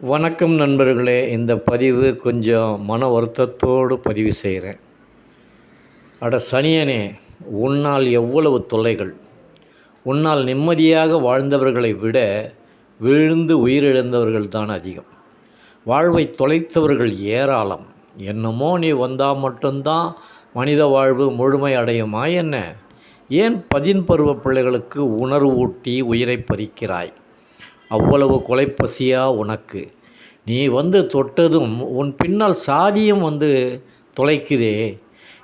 வணக்கம் நண்பர்களே இந்த பதிவு கொஞ்சம் மன வருத்தத்தோடு பதிவு செய்கிறேன். அட சனியனே உன்னால் எவ்வளவு தொல்லைகள். உன்னால் நிம்மதியாக வாழ்ந்தவர்களை விட விழுந்து உயிரிழந்தவர்கள் தான் அதிகம். வாழ்வை தொலைத்தவர்கள் ஏராளம். என்னமோ நீ வந்தால் மட்டும்தான் மனித வாழ்வு முழுமை அடையுமா என்ன? ஏன் பதின் பருவ பிள்ளைகளுக்கு உணர்வு ஊட்டி உயிரை பறிக்கிறாய்? அவ்வளவு கொலைப்பசியா உனக்கு? நீ வந்து தொட்டதும் உன் பின்னால் சாதியம் வந்து தொலைக்குதே.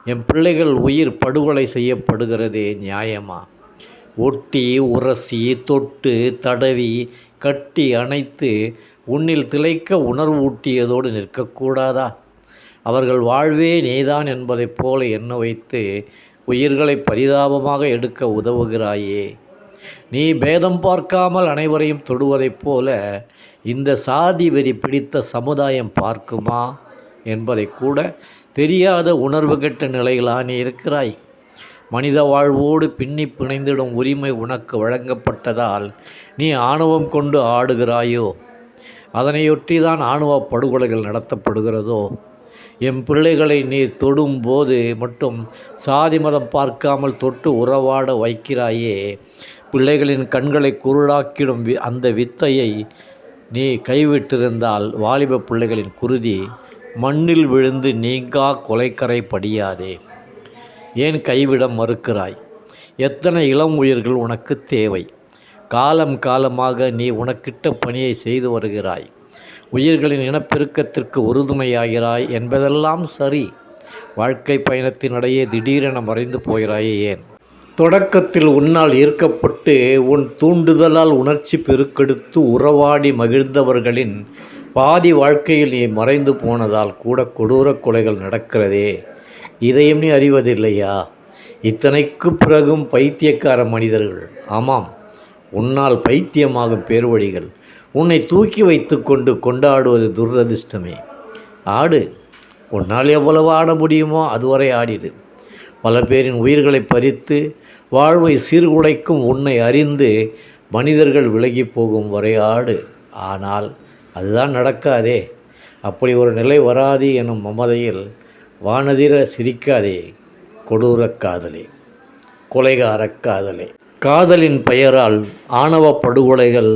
என் பிள்ளைகள் உயிர் படுகொலை செய்யப்படுகிறதே நியாயமா? ஒட்டி உரசி தொட்டு தடவி கட்டி அணைத்து உன்னில் திளைக்க உணர்வு ஊட்டியதோடு நிற்கக்கூடாதா? அவர்கள் வாழ்வே நீதான் என்பதைப் போல எண்ண வைத்து உயிர்களை பரிதாபமாக எடுக்க உதவுகிறாயே. நீ பேதம் பார்க்காமல் அனைவரையும் தொடுவதைப் போல இந்த சாதி வெறி பிடித்த சமுதாயம் பார்க்குமா என்பதை கூட தெரியாத உணர்வு கெட்ட நிலையிலா நீ இருக்கிறாய். மனித வாழ்வோடு பின்னி பிணைந்திடும் உரிமை உனக்கு வழங்கப்பட்டதால் நீ ஆணவம் கொண்டு ஆடுகிறாயோ? அதனையொட்டி தான் ஆணவ படுகொலைகள் நடத்தப்படுகிறதோ? என் பிள்ளைகளை நீ தொடும்போது மட்டும் சாதி மதம் பார்க்காமல் தொட்டு உறவாட வைக்கிறாயே. பிள்ளைகளின் கண்களை குருடாக்கிடும் வி அந்த வித்தையை நீ கைவிட்டிருந்தால் வாலிப பிள்ளைகளின் குருதி மண்ணில் விழுந்து நீங்கா கொலைக்கரை படியாதே. ஏன் கைவிட மறுக்கிறாய்? எத்தனை இளம் உயிர்கள் உனக்கு தேவை? காலம் காலமாக நீ உனக்கிட்ட பணியை செய்து வருகிறாய். உயிர்களின் இனப்பெருக்கத்திற்கு உறுதுணையாகிறாய் என்பதெல்லாம் சரி. வாழ்க்கை பயணத்தினிடையே திடீரென மறைந்து போகிறாயே ஏன்? தொடக்கத்தில் உன்னால் ஈர்க்கப்பட்டு உன் தூண்டுதலால் உணர்ச்சி பெருக்கெடுத்து உறவாடி மகிழ்ந்தவர்களின் பாதி வாழ்க்கையில் நீ மறைந்து போனதால் கூட கொடூர கொலைகள் நடக்கிறதே. இதையும் நீ அறிவதில்லையா? இத்தனைக்கு பிறகும் பைத்தியக்கார மனிதர்கள். ஆமாம் உன்னால் பைத்தியமாகும் பேர்வழிகள். உன்னை தூக்கி வைத்து கொண்டு கொண்டாடுவது துரதிர்ஷ்டமே. ஆடு உன்னால் எவ்வளவு ஆட முடியுமோ அதுவரை ஆடிடு. பல பேரின் உயிர்களை பறித்து வாழ்வை சீர்குலைக்கும் உன்னை அறிந்து மனிதர்கள் விலகி போகும் வரை ஆடு. ஆனால் அதுதான் நடக்காதே. அப்படி ஒரு நிலை வராது எனும் மமதையில் வானதிர சிரிக்காதே கொடூர காதலே கொலைகார காதலே. காதலின் பெயரால் ஆணவ படுகொலைகள்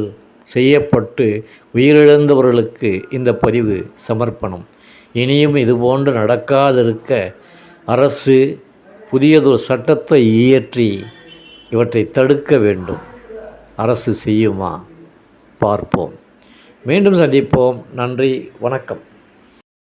செய்யப்பட்டு உயிரிழந்தவர்களுக்கு இந்த பதிவு சமர்ப்பணம். இனியும் இதுபோன்று நடக்காதிருக்க அரசு புதியதொரு சட்டத்தை இயற்றி இவற்றை தடுக்க வேண்டும். அரசு செய்யுமா? பார்ப்போம். மீண்டும் சந்திப்போம். நன்றி. வணக்கம்.